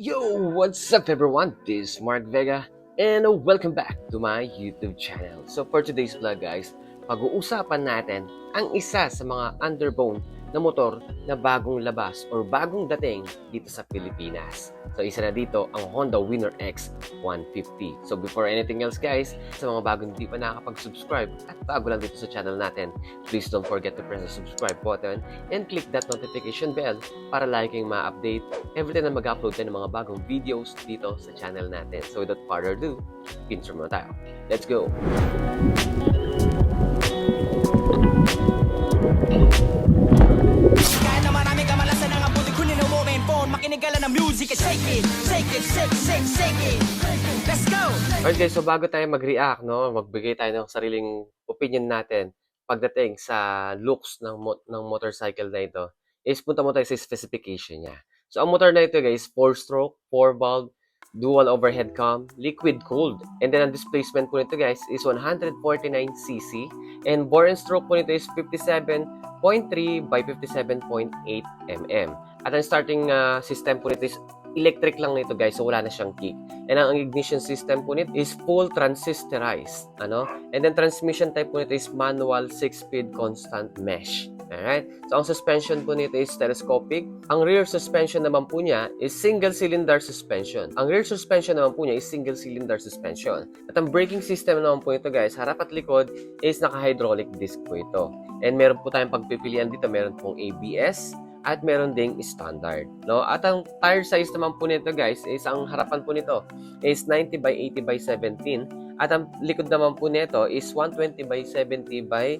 Yo, what's up everyone? This is Mark Vega and welcome back to my YouTube channel. So for today's vlog guys, pag-uusapan natin ang isa sa mga underbone na motor na bagong labas or bagong dating dito sa Pilipinas. So isa na dito ang Honda Winner X 150. So before anything else guys, sa mga bagong hindi pa nakakapag-subscribe at bago lang dito sa channel natin, please don't forget to press the subscribe button and click that notification bell para lagi kayong ma-update every time na mag-upload tayo ng mga bagong videos dito sa channel natin. So without further ado, intro muna tayo. Let's go! Kahit na marami kamalasan ang abutin kunin ang mobile phone Makinig ka lang ng music and shake it Shake it, shake, shake, shake it Let's go! Alright guys, so bago tayo mag-react, no, magbigay tayo ng sariling opinion natin pagdating sa looks ng, mo- ng motorcycle na ito, is punta mo tayo sa specification niya. So ang motor na ito guys, 4-stroke, 4-valve, dual overhead cam, liquid cooled. And then ang displacement po nito guys is 149cc and bore and stroke po nito is 57.3 by 57.8 mm. At ang starting uh, system po nito is electric lang nito guys, so wala na siyang kick. And ang ignition system po nito is full transistorized. Ano? And then transmission type po nito is manual 6-speed constant mesh. Alright? So ang suspension po nito is telescopic. Ang rear suspension naman po niya is single cylinder suspension. Ang rear suspension naman po niya is single cylinder suspension. At ang braking system naman po ito guys, harap at likod is naka-hydraulic disc po ito. And meron po tayong pagpipilian dito, meron pong ABS, at meron ding standard. No? At ang tire size naman po nito guys is ang harapan po nito is 90 by 80 by 17 at ang likod naman po nito is 120 by 70 by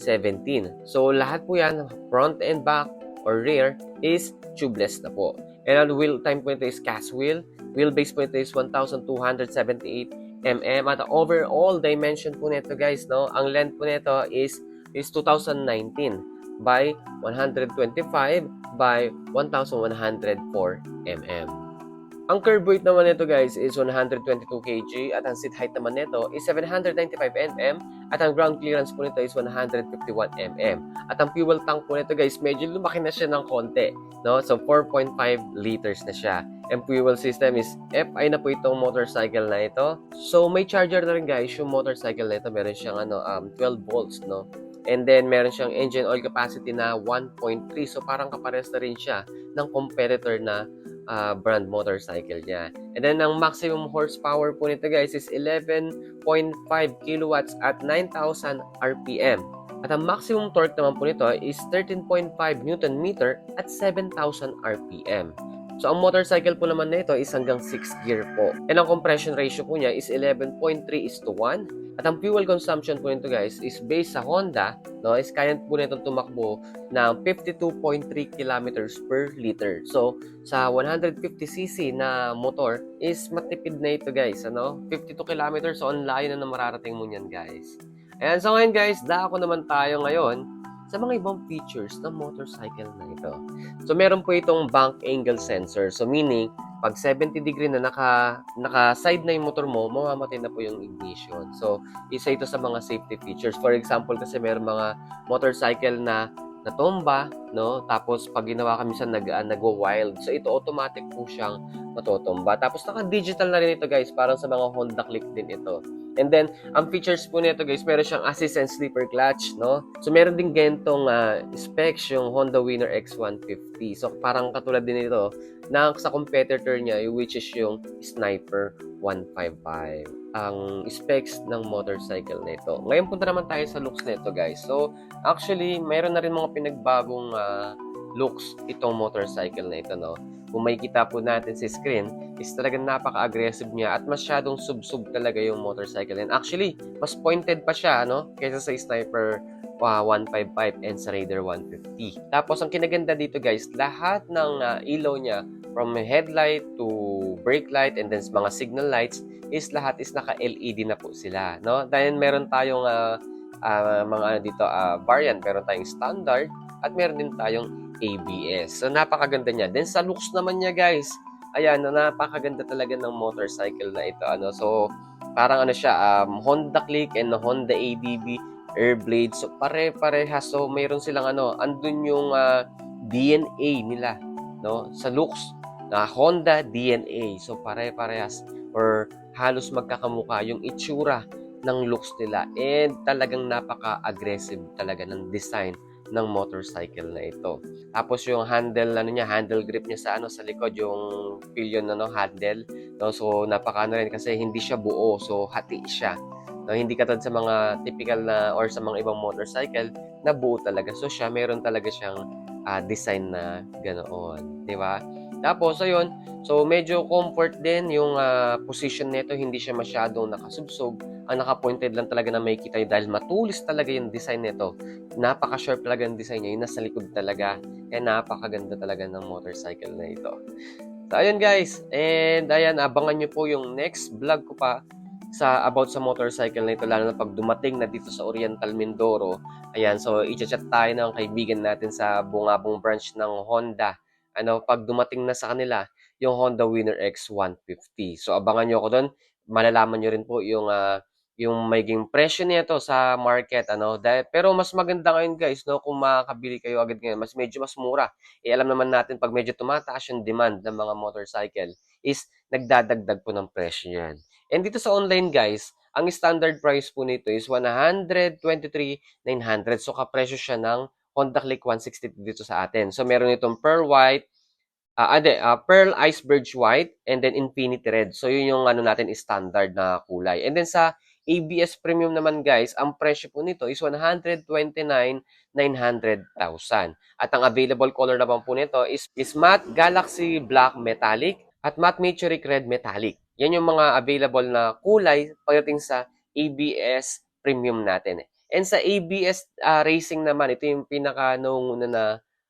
17. So lahat po yan, front and back or rear is tubeless na po. And ang wheel time po nito is cast wheel. Wheelbase po nito is 1,278 mm at overall dimension po nito guys, no, ang length po nito is is 2019 by 125 by 1,104 mm. Ang curb weight naman nito guys is 122 kg at ang seat height naman nito is 795 mm at ang ground clearance po nito is 151 mm. At ang fuel tank po nito guys, medyo lumaki na siya ng konti. No? So 4.5 liters na siya. And fuel system is FI na po itong motorcycle na ito. So may charger na rin guys yung motorcycle na ito. Meron siyang ano, um, 12 volts. No? And then, meron siyang engine oil capacity na 1.3. So, parang kapares na rin siya ng competitor na ah, brand motorcycle niya. And then, ang maximum horsepower po nito guys is 11.5 kilowatts at 9,000 RPM. At ang maximum torque naman po nito is 13.5 Newton meter at 7,000 RPM. So, ang motorcycle po naman nito is hanggang 6 gear po. And ang compression ratio po niya is 11.3 is to 1. At ang fuel consumption po nito guys is based sa Honda, no, is kaya po nito tumakbo ng 52.3 kilometers per liter. So, sa 150cc na motor is matipid na ito guys, ano? 52 kilometers, so ang layo na na mararating mo niyan guys. Ayan, so ngayon guys, dako naman tayo ngayon sa mga ibang features ng motorcycle na ito. So, meron po itong bank angle sensor. So, meaning, pag 70 degree na naka, naka-side na yung motor mo, mamamatay na po yung ignition. So, isa ito sa mga safety features. For example, kasi meron mga motorcycle na natomba, no? Tapos, pag ginawa kami sa nag, uh, nag-wild. So, ito automatic po siyang matutumba. Tapos, naka-digital na rin ito, guys. Parang sa mga Honda Click din ito. And then, ang features po nito guys, meron siyang assist and sleeper clutch, no? So, meron din gantong uh, specs yung Honda Winner X150. So, parang katulad din ito na sa competitor niya, which is yung Sniper 155. Ang specs ng motorcycle na ito. Ngayon punta naman tayo sa looks na ito guys. So, actually, meron na rin mga pinagbagong uh, looks itong motorcycle na ito, no? Kung makikita po natin sa screen, is talagang napaka-aggressive niya at masyadong sub-sub talaga yung motorcycle. And actually, mas pointed pa siya, no? Kaysa sa Sniper uh, 155 and sa Raider 150. Tapos, ang kinaganda dito guys, lahat ng uh, ilaw niya, from headlight to brake light and then mga signal lights, is lahat is naka-LED na po sila, no? Dahil meron tayong uh, uh, mga ano dito, uh, variant, meron tayong standard, at meron din tayong ABS. So, napakaganda niya. Then, sa looks naman niya, guys, ayan, napakaganda talaga ng motorcycle na ito. Ano? So, parang ano siya, um, Honda Click and Honda ADB air blade. So, pare-parehas. So, mayroon silang ano, andun yung uh, DNA nila, no? Sa looks. na Honda DNA. So pare-parehas or halos magkakamukha yung itsura ng looks nila and talagang napaka-aggressive talaga ng design ng motorcycle na ito. Tapos yung handle ano niya, handle grip niya sa ano sa likod yung pillion ano handle. No? So napaka ano rin kasi hindi siya buo. So hati siya. No, hindi katulad sa mga typical na or sa mga ibang motorcycle na buo talaga. So siya meron talaga siyang ah, design na ganoon, 'di ba? Tapos ayun, so medyo comfort din yung ah, position nito, hindi siya masyadong nakasubsob. Ang naka-pointed lang talaga na makikita nyo dahil matulis talaga yung design nito. Napaka-sharp talaga yung design niya, yung nasa likod talaga. Kaya napakaganda talaga ng motorcycle na ito. So ayun guys, and ayan, abangan nyo po yung next vlog ko pa sa about sa motorcycle na ito lalo na pag dumating na dito sa Oriental Mindoro. Ayan, so i-chat tayo ng kaibigan natin sa Bungabong branch ng Honda. Ano, pag dumating na sa kanila yung Honda Winner X 150. So abangan nyo ako doon. Malalaman nyo rin po yung ah, yung magiging presyo nito sa market ano dahil pero mas maganda ngayon guys no kung makakabili kayo agad ngayon mas medyo mas mura eh alam naman natin pag medyo tumataas yung demand ng mga motorcycle is nagdadagdag po ng presyo yan And dito sa online guys, ang standard price po nito is 123,900. So kapresyo siya ng Honda Click 160 dito sa atin. So meron itong Pearl White, ah ade, ah, Pearl Iceberg White, and then Infinity Red. So yun yung ano natin standard na kulay. And then sa ABS Premium naman guys, ang presyo po nito is 129,900,000. At ang available color naman po nito is, is Matte Galaxy Black Metallic at Matte Metallic Red Metallic. Yan yung mga available na kulay pagdating sa ABS Premium natin. And sa ABS ah, Racing naman, ito yung pinaka nunguna na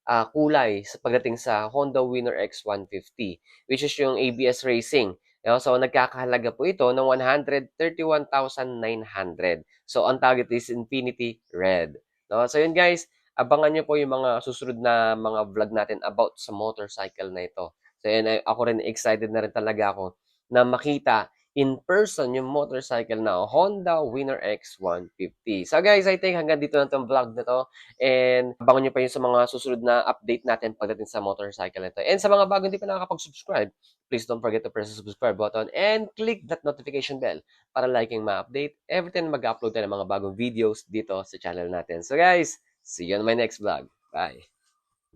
ah, kulay sa pagdating sa Honda Winner X 150, which is yung ABS Racing. So, nagkakahalaga po ito ng 131,900. So, ang target is Infinity Red. No? So, yun guys, abangan nyo po yung mga susunod na mga vlog natin about sa motorcycle na ito. So, yun, ako rin excited na rin talaga ako na makita in person yung motorcycle na Honda Winner X 150. So guys, I think hanggang dito na itong vlog na to. And abangan nyo pa yun sa mga susunod na update natin pagdating sa motorcycle na to. And sa mga bago hindi pa nakakapag-subscribe, please don't forget to press the subscribe button and click that notification bell para liking ma-update every time mag-upload tayo ng mga bagong videos dito sa channel natin. So guys, see you on my next vlog. Bye!